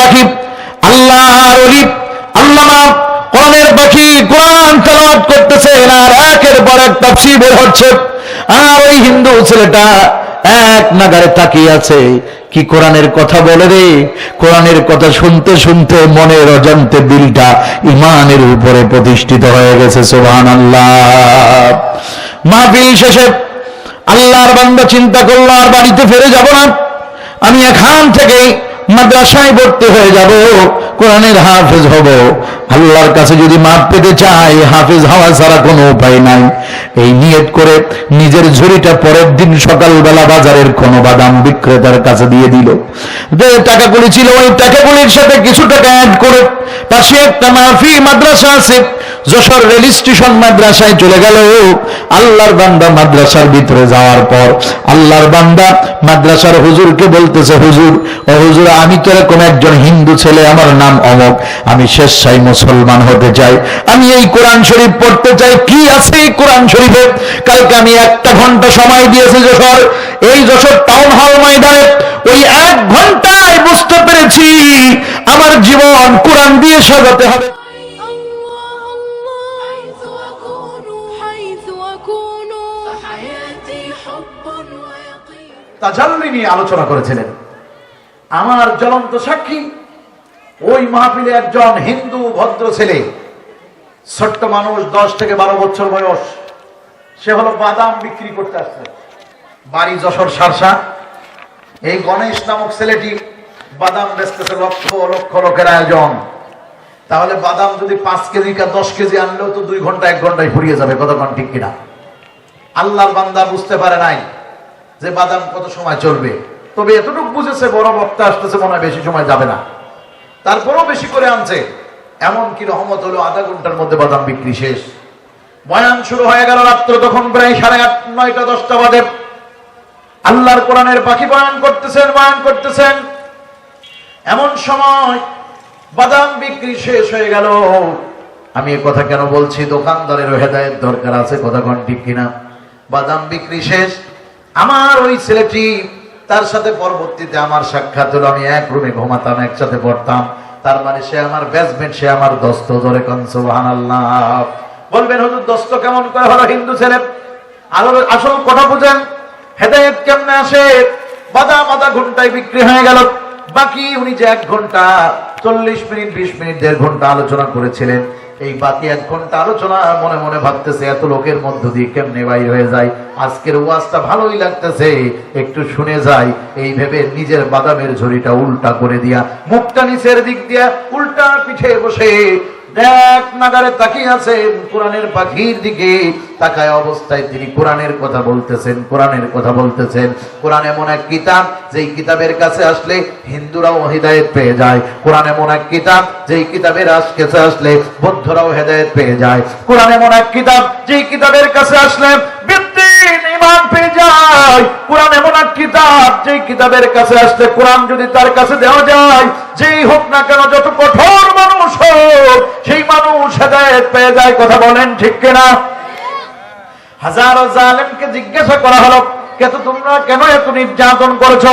পাখি আল্লাহর কোরআনের পাখি কোরআন করতেছেন আর একের পর এক তাফসীর বের হচ্ছে। আর ওই হিন্দু ছেলেটা এক নাগারে তাকিয়ে আছে, কি কোরআনের কথা বলে রে? কোরআনের কথা শুনতে শুনতে মনের অজান্তে দিলটা ইমানের উপরে প্রতিষ্ঠিত হয়ে গেছে সোহান আল্লাহ মাহফিল শেষে আল্লাহর বান্দা চিন্তা করল, আর বাড়িতে ফিরে যাব না। আমি এখান থেকে মাদ্রাসায় ভর্তি হয়ে যাব, কোরআনের হাফেজ হব। আল্লাহর কাছে যদি মাপ পেতে চাই, হাফেজ হওয়া ছাড়া কোনো উপায় নাই। এই নিয়ত করে নিজের ঝুড়িটা পরের দিন সকালবেলা বাজারের কোনো বাদাম বিক্রেতার কাছে দিয়ে দিল। যে টাকাগুলি ছিল, ওই টাকাগুলির সাথে কিছু টাকা অ্যাড করে পাশে একটা মাফি মাদ্রাসা আছে যশোর রেল স্টেশন মাদ্রাসায় চলে গেল। আল্লাহর বান্দা মাদ্রাসার ভিতরে যাওয়ার পর আল্লাহর বান্দা মাদ্রাসার হুজুরকে বলতেছে, হুজুর, ও হুজুর, আমি তো এরকম একজন হিন্দু ছেলে, আমার নাম অমক। আমি স্বেচ্ছায় মুসলমান হতে চাই। আমি এই কোরআন শরীফ পড়তে চাই। কি আছে এই কোরআন শরীফে? কালকে আমি একটা ঘণ্টা সময় দিয়েছি যশোর। এই যশোর টাউন হল ময়দানে ওই এক ঘন্টায় বুঝতে পেরেছি, আমার জীবন কোরআন দিয়ে সাজাতে হবে। তাজাল্লি নিয়ে আলোচনা করেছিলেন। আমার জ্বলন্ত সাক্ষী, ওই মাহফিলে একজন হিন্দু ভদ্র ছেলে, ছোট্ট মানুষ, দশ থেকে বারো বছর বয়স। সে হলো বাদাম বিক্রি করতে আসছে। বাড়ি যশোর সারসা। এই গণেশ নামক ছেলেটি বাদাম বেচতেছে লক্ষ লক্ষ লোকের আয়োজন। তাহলে বাদাম যদি পাঁচ কেজি কা দশ কেজি আনলেও তো দুই ঘণ্টা, এক ঘন্টায় ফুরিয়ে যাবে কতক্ষণ ঠিক কিনা? আল্লাহর বান্দা বুঝতে পারে নাই যে বাদাম কত সময় চলবে। তবে এতটুকু বুঝেছে বড় বক্তা আসতেছে, মনে বেশি সময় যাবে না। তারপরও বেশি করে আনছে। এমন কি রহমত হলো আধা ঘণ্টার মধ্যে বাদাম বিক্রি শেষ। বয়ান শুরু হয়ে গেল রাত্র তখন প্রায় সাড়ে আট, নয়টা, দশটা বাদে আল্লাহর কোরআনের পাখি বয়ান করতেছেন বয়ান করতেছেন। এমন সময় বাদাম বিক্রি শেষ হয়ে গেল। আমি কথা কেন বলছি? দোকানদারের হেদায়েত দরকার আছে, কথা ঠিক কিনা? বাদাম বিক্রি শেষ। আমার ওই ছেলেটি তার সাথে পরবর্তীতে আমার সাক্ষাৎ হলো। আমি এক রুমে ঘুমাতাম, একসাথে পড়তাম। তার মানে সে আমার ব্যাচমেন্ট সে আমার দোস্ত। ধরে কনসুবাহান আল্লাহ বলবেন, হুজুর, দোস্ত কেমন করে হলো হিন্দু ছেলে? আরও আসল কথা বুঝেন। হেদায়েত কেমনে আসে? বাদাম আধা ঘন্টায় বিক্রি হয়ে গেল। বাকি উনি যে এক ঘণ্টা, চল্লিশ মিনিট, বিশ মিনিট, দেড় ঘণ্টা আলোচনা করেছিলেন, এই বাকি এক ঘণ্টা আলোচনা মনে মনে ভাবতেছে, এত লোকের মধ্য দিয়ে কেমনে বাইর হয়ে যায়? আজকের ওয়াজটা ভালোই লাগতেছে, একটু শুনে যায় এই ভেবে নিজের বাদামের ঝুড়িটা উল্টা করে দিয়া মুখটা নিচের দিক দিয়া উল্টা পিঠে বসে দেখ নাগারে তাকিয়ে আছেন কোরআনের পাখির দিকে। তাকায় অবস্থায় তিনি কোরআনের কথা বলতেছেন, কোরআনের কথা বলতেছেন। কোরআন এমন এক কিতাব, যেই কিতাবের কাছে আসলে হিন্দুরাও হিদায়ত পেয়ে যায়। কোরআন এমন এক কিতাব, যেই কিতাবের কাছে আসলে বৌদ্ধরাও হেদায়ত পেয়ে যায়। কোরআন এমন এক কিতাব, যেই কিতাবের কাছে আসলে ইমান কোরআন এমন এক কিতাব, যেই কিতাবের কাছে আসলে কোরআন যদি তার কাছে দেওয়া যায় যেই হোক না কেন, যত কঠোর মানুষ হোক, সেই মানুষ হেদায়ত পেয়ে যায়, কথা বলেন ঠিক কিনা? হাজারো জালেমকে জিজ্ঞাসা করা হলো কেন তোমরা কেন এত নির্যাতন করেছ?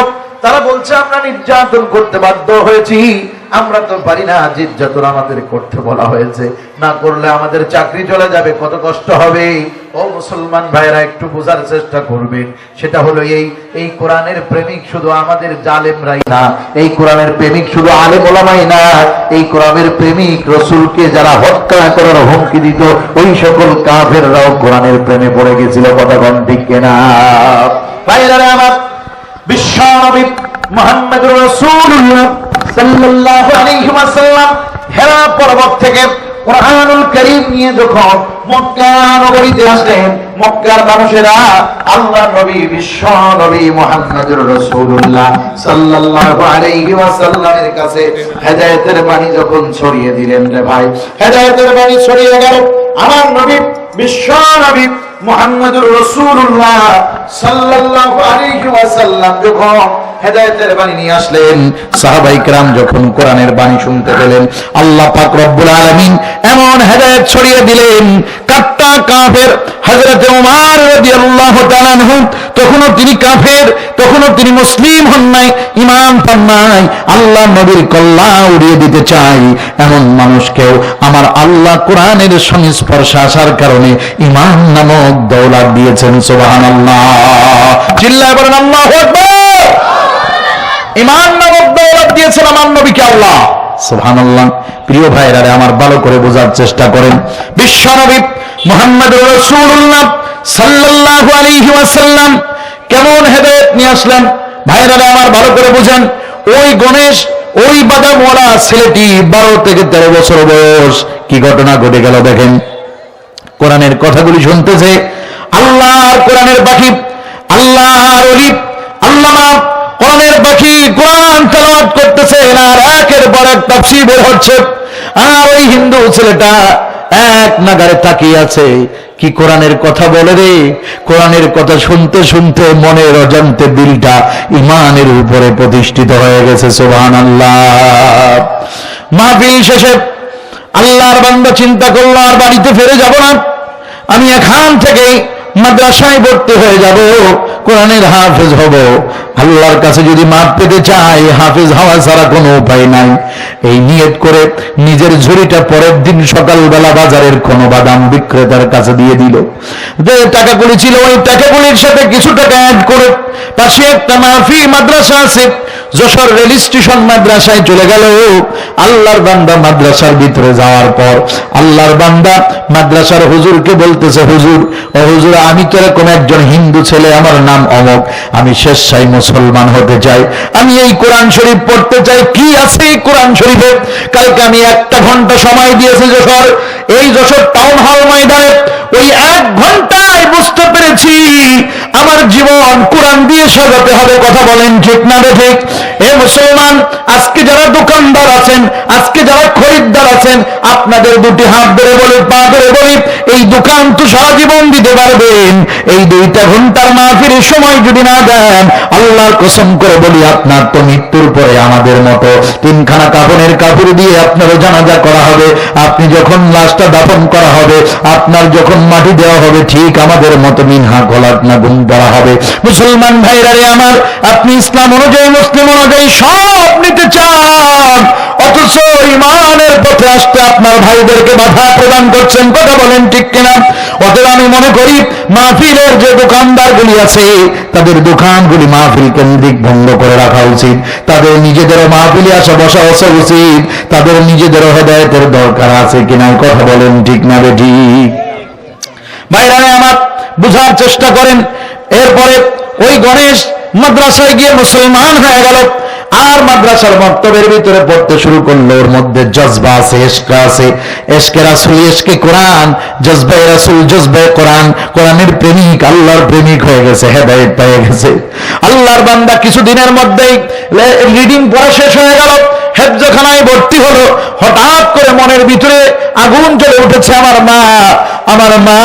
তারা বলছে, আমরা নির্যাতন করতে বাধ্য হয়েছি। আমরা তো পারি না নির্যাতন আমাদের করতে বলা হয়েছে। না করলে আমাদের চাকরি চলে যাবে, কত কষ্ট হবে? ও মুসলমান ভাইরা একটু বোঝার চেষ্টা করবেন। সেটা হলো এই এই কোরআনের প্রেমিক শুধু আমাদের জালেমরাই না, এই কোরআনের প্রেমিক শুধু আলেম ওলামাই না, এই কোরআনের প্রেমিক রসুলকে যারা হত্যা করার হুমকি দিত, ওই সকল কাফেররাও কোরআনের প্রেমে পড়ে গেছিল, কথা কন ঠিক কেনা? ভাইরা আমার বিশ্বনবী মোহাম্মদুর রাসূলুল্লাহ সাল্লাল্লাহু আলাইহি হেরা পর্বত থেকে কোরআনুল করিম নিয়ে যখন মক্কা নগরীতে আসলেন, মক্কার মানুষেরা আল্লাহ নবী, বিশ্ব নবী মুহাম্মদুর রাসূলুল্লাহ সাল্লাল্লাহু আলাইহি ওয়াসাল্লামের কাছে হেদায়েতের বাণী যখন ছড়িয়ে দিলেন রে ভাই, হেদায়েতের বাণী ছড়িয়ে গেল। আমার নবী, বিশ্ব নবী মুহাম্মদুর রাসূলুল্লাহ সাল্লাল্লাহু আলাইহি ওয়াসাল্লাম যখন হেদায়েতের বাণী নিয়ে আসলেন সাহাবাই کرام যখন কোরআনের বাণী শুনতে পেলেন আল্লাহ পাক রব্বুল আলামিন এমন হেদায়েত ছড়িয়ে দিলেন কাট্টা কাফের হযরত ওমর রাদিয়াল্লাহু তাআলা আনহু তো তখনও তিনি কাফের, তখনও তিনি মুসলিম হন নাই ইমান পান নাই। আল্লাহ নবীর কল্লা উড়িয়ে দিতে চাই। এমন মানুষকেও আমার আল্লাহ কোরআনের সংস্পর্শে আসার কারণে ইমান নামক দৌলত দিয়েছেন সোহান আল্লাহ চিল্লায় বলেন, আল্লাহ ইমান নামক দিয়েছেন আমার নবীকে আল্লাহ। সুবহান আল্লাহ প্রিয় আমার ভালো করে বোঝার চেষ্টা করেন। বিশ্ব নবী মোহাম্মদ রসুল্লাহ আলাইহি ওয়াসাল্লাম কেমন হেদায়েত নিয়ে আসলেন? ভাইরা আমার ভালো করে বুঝেন। ওই গণেশ, ওই বাদামওয়ালা ছেলেটি বারো থেকে তেরো বছর বয়স। কি ঘটনা ঘটে গেল দেখেন। কোরআনের কথাগুলি শুনতেছে। আল্লাহ আর কোরআনের পাখি আল্লাহ আর অলি আল্লামা কোরআনের পাখি কোরআন করতেছে। আর একের পর এক তাফসীর বের হচ্ছে। আর ওই হিন্দু ছেলেটা এক নাগারে তাকিয়ে আছে। কি কোরআনের কথা বলে রে? কোরআনের কথা শুনতে শুনতে মনের অজান্তে দিলটা ইমানের উপরে প্রতিষ্ঠিত হয়ে গেছে সোহান আল্লাহ মাহফিল শেষে আল্লাহর বান্দা চিন্তা করল, আর বাড়িতে ফিরে যাব না। আমি এখান থেকে মাদ্রাসায় ভর্তি হয়ে যাব। কোরআনের হাফেজ হব। আল্লাহর কাছে যদি মাপ পেতে চাই, হাফেজ হওয়া ছাড়া কোনো উপায় নাই। এই নিয়ত করে নিজের ঝুড়িটা পরের দিন সকালবেলা বাজারের কোনো বাদাম বিক্রেতার কাছে দিয়ে দিল। যে টাকাগুলি ছিল ওই টাকাগুলির সাথে কিছু টাকা অ্যাড করে পাশে একটা মাফি মাদ্রাসা আছে যশোর রেল স্টেশন মাদ্রাসায় চলে গেল। আল্লাহর বান্দা মাদ্রাসার ভিতরে যাওয়ার পর আল্লাহর বান্দা মাদ্রাসার হুজুরকে বলতেছে, হুজুর, ও হুজুর, আমি তো এরকম একজন হিন্দু ছেলে, আমার নাম অমক। আমি স্বেচ্ছায় মুসলমান হতে চাই। আমি এই কোরআন শরীফ পড়তে চাই। কি আছে এই কোরআন শরীফে? কালকে আমি একটা ঘণ্টা সময় দিয়েছি যশোর। এই যশোর টাউন হল ময়দানে ওই এক ঘন্টায় বুঝতে পেরেছি, আমার জীবন কোরআন দিয়ে সাজাতে হবে কথা বলেন ঠিক না ঠিক? এ মুসলমান, আজকে যারা দোকানদার আছেন, আজকে যারা খরিদ্দার আছেন, আপনাদের দুটি হাত ধরে বলে পা ধরে বলি এই দোকান তো সারা জীবন দিতে পারবেন। এই দুইটা ঘণ্টার মাহফিলের সময় যদি না দেন, আল্লাহর কসম করে বলি, আপনার তো মৃত্যুর পরে আমাদের মতো তিনখানা কাপড়ের কাপড় দিয়ে আপনারও জানাজা করা হবে। আপনি যখন লাশটা দাফন করা হবে, আপনার যখন মাটি দেওয়া হবে, ঠিক আমাদের মতো মিনহা গলাট না গুম করা হবে। মুসলমান ভাইরা রে আমার, আপনি ইসলাম অনুযায়ী মুসলিম অনুযায়ী সব নিতে চান। অথচ ইমানের পথে আসতে আপনার ভাইদেরকে বাধা প্রদান করছেন। কথা বলেন ঠিক কিনা? অতএব আমি মনে করি, মাহফিলের যে দোকানদারগুলি আছে, তাদের দোকানগুলি মাহফিল কেন্দ্রিক বন্ধ করে রাখা উচিত। তাদের নিজেদেরও মাহফিলে আসা বসা বসা উচিত। তাদের নিজেদেরও হেদায়তের দরকার আছে কিনা? কথা বলেন ঠিক না ঠিক? ভাইরা আমার বুঝার চেষ্টা করেন। এরপরে ওই গণেশ মাদ্রাসায় গিয়ে মুসলমান হয়ে গেল। আর মাদ্রাসার মক্তবের ভিতরে পড়তে শুরু করল। ওর মধ্যে জজবা আছে এসকা আছে। এসকে রাসুল এসকে কোরআন। জজবাই রাসুল জজবাই কোরআন। কোরআনের প্রেমিক, আল্লাহর প্রেমিক হয়ে গেছে, হেদায়ত পেয়ে গেছে। আল্লাহর বান্দা কিছুদিনের মধ্যেই রিডিং পড়া শেষ হয়ে গেল, হেফজখানায় ভর্তি হলো। হঠাৎ করে মনের ভিতরে আগুন চলে উঠেছে আমার মা। আমার মা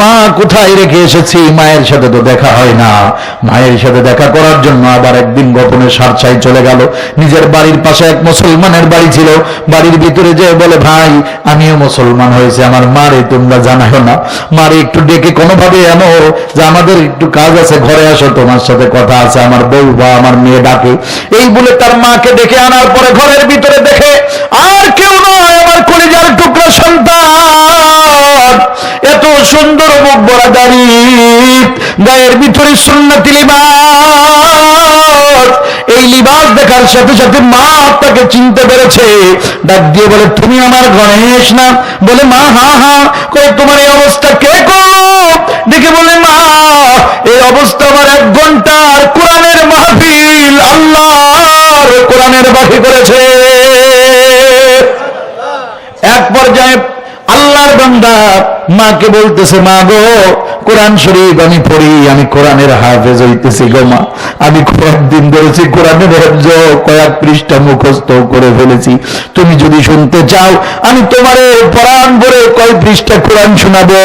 মা কোথায় রেখে এসেছি? মায়ের সাথে তো দেখা হয় না। মায়ের সাথে দেখা করার জন্য আবার একদিন গোপনে সারছাই চলে গেল। নিজের বাড়ির পাশে এক মুসলমানের বাড়ি ছিল। বাড়ির ভিতরে যে বলে, ভাই, আমিও মুসলমান হয়েছে। আমার মারে তোমরা জানাও না। মারে একটু ডেকে কোনোভাবে এনো যে আমাদের একটু কাজ আছে, ঘরে আসো, তোমার সাথে কথা আছে। আমার বউ বা আমার মেয়ে ডাকে। এই বলে তার মাকে ডেকে আনার পরে ঘরের ভিতরে দেখে আর কেউ নয় কলিজার টুকরা সন্তান, এত সুন্দর মুখ বড়া দাড়ি, গায়ের ভিতরে সুন্নতি লিবাস। এই লিবাস দেখার সাথে সাথে মা তাকে চিনতে পেরেছে। ডাক দিয়ে বলে, তুমি আমার গণেশ না? বলে, মা, হা হা। করে তোমার এই অবস্থা কে করল? দেখে বলে, মা, এই অবস্থা আমার এক ঘণ্টার কোরআনের মাহফিল আল্লাহর কোরআনের বাকি করেছে। এক পর্যায়ে আল্লাহর বান্দা মাকে বলতেছে, মা গো, কোরআন শরীফ আমি পড়ি, আমি কোরআনের হাফেজ হইতেছি গো মা। আমি কয়েকদিন ধরেছি কোরআনের হেফজ কয়েক পৃষ্ঠা মুখস্থ করে ফেলেছি। তুমি যদি শুনতে চাও, আমি তোমারে পরাণ ভরে কয় পৃষ্ঠা কোরআন শোনাবো।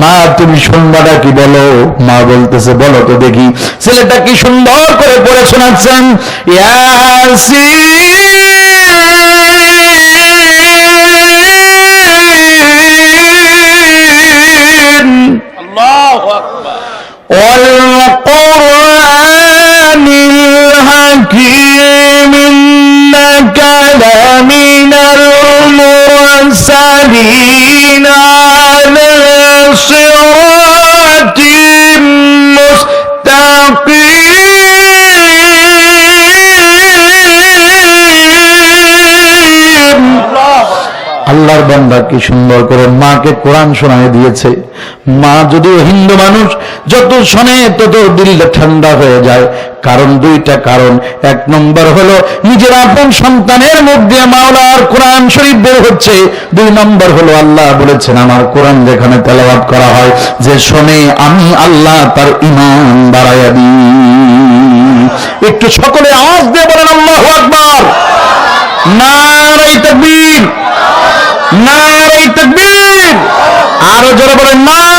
মা, তুমি শুনবাটা কি বলো? মা বলতেছে, বলো তো দেখি। ছেলেটা কি সুন্দর করে পড়ে শোনাচ্ছেন? ইয়াসিন আল্লাহর বান্দা কি সুন্দর করে মাকে কোরআন শোনায় দিয়েছে। মা যদিও হিন্দু মানুষ যত শোনে তত দিলটা ঠান্ডা হয়ে যায়। কারণ দুইটা কারণ। এক নম্বর হলো, নিজের আপন সন্তানের মুখ দিয়ে মাওলার কোরআন শরীফ বের হচ্ছে। দুই নম্বর হলো, আল্লাহ বলেছেন, আমার কোরআন যেখানে তেলাওয়াত করা হয়, যে শোনে, আমি আল্লাহ তার ইমান বাড়াইয়া দিই। একটু সকলে আওয়াজ দিয়ে বলেন, আল্লাহ আকবার। নারাই তকবীর। নারাই তকবীর। আরও জোরে বলেন নারাই